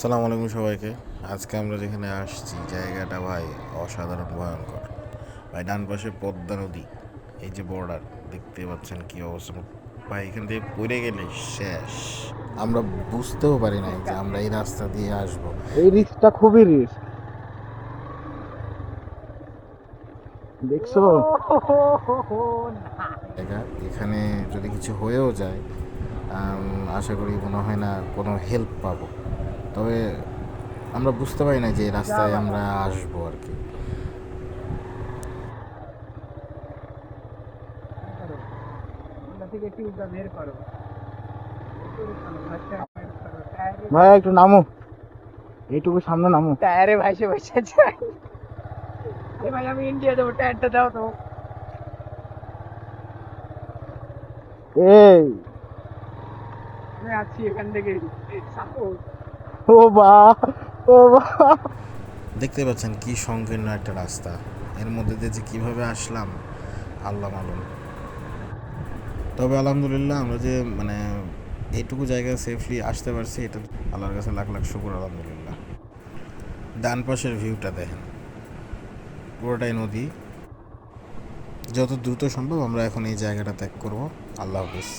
সালাম আলাইকুম সবাইকে। আজকে আমরা যেখানে আসছি জায়গাটা ভাই অসাধারণ ভয়ঙ্কর। ভাই ডান পাশে পদ্মা নদী এই যে বর্ডার দেখতে পাচ্ছেন কি অবস্থা। ভাই এখান থেকে পড়ে গেলে শেষ। আমরা বুঝতেও পারি না যে আমরা এই রাস্তা দিয়ে আসব। এই রিস্কটা খুবই রিস্ক দেখছ? এখানে যদি কিছু হয়েও যায় আশা করি মনে হয় না কোনো হেল্প পাবো। তবে আমরা বুঝতে পারি না যে রাস্তায় আমরা আসব আর কি। ভাই একটু নামো। এইটুকু সামনে নামো। টায়ারে ভাইসে বসে যাই। এ ভাই আমি ইন্ডিয়া যাব টায়ারটা দাও তো। এই। আমি আছি এখান থেকে। সাপোর্ট ও বা ও বা দেখতে পাচ্ছেন কি সংকীর্ণ একটা রাস্তা। এর মধ্যে দিয়ে যে কীভাবে আসলাম, আল্লাহ মালুম। তবে আলহামদুলিল্লাহ আমরা যে মানে এইটুকু জায়গায় সেফলি আসতে পারছি, এটা আল্লাহর কাছে লাখ লাখ শুকুর, আলহামদুলিল্লাহ। ডান পাশের ভিউটা দেখেন। পুরোটাই নদী। যত দ্রুত সম্ভব আমরা এখন এই জায়গাটা ত্যাগ করব। আল্লাহ হাফিজ।